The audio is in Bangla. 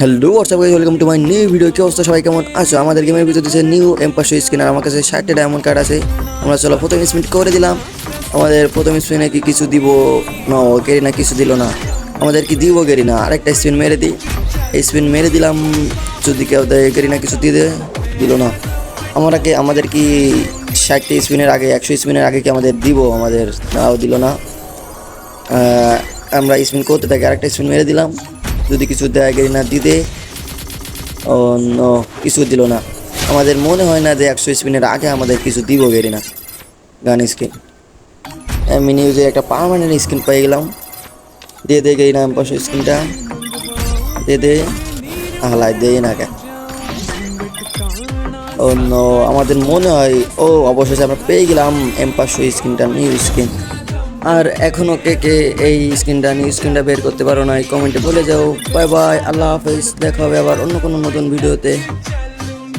Hello WhatsApp guys welcome to my new video কি অবস্থা? সবাই কেমন আছো? আমাদের গেমের ভিতরে দিচ্ছে নিউ এম্পাসো স্কিন আর আমার কাছে ষাটটা ডায়মন্ড কার্ড আছে। আমরা চলো প্রথম স্পিন করে দিলাম। আমাদের প্রথম স্পিনে কি কিছু দিব? না গেরি না কিছু দিল না। আমাদের কি দিব গেরি না আরেকটা স্পিন মেরে দিই। এই স্পিন মেরে দিলাম। যদি কেউ দেয় গেরি না কিছু দিয়ে দিল না। আমরা কি আমাদের কি ষাটটা স্পিনের আগে, একশো স্পিনের আগে কি আমাদের দিব? আমাদের তাও দিল না। আমরা স্পিন করতে থাকি, আরেকটা স্পিন মেরে দিলাম। যদি কিছু দেয় না দিতে নো, কিছু দিল না। আমাদের মনে হয় না যে একশো স্পিনের আগে আমাদের কিছু দিব না, গান স্কিন। মিনি ইউজের একটা পারমানেন্ট স্কিন পেয়ে গেলাম। দিয়ে দে গেরি না পাশে স্কিনটা দিয়ে দে। হালাই দেই না কেন নো, আমাদের মনে হয়, ও, অবশেষে আমরা পেয়ে গেলাম এম পাঁচশো স্ক্রিনটা নিউ স্ক্রিন আর এখনও কে কে এই স্ক্রিনটা নিউ স্ক্রিনটা বের করতে পারো না কমেন্টে বলে যাও। বাই বাই, আল্লাহ হাফেজ, দেখা হবে আবার অন্য কোনো নতুন ভিডিওতে।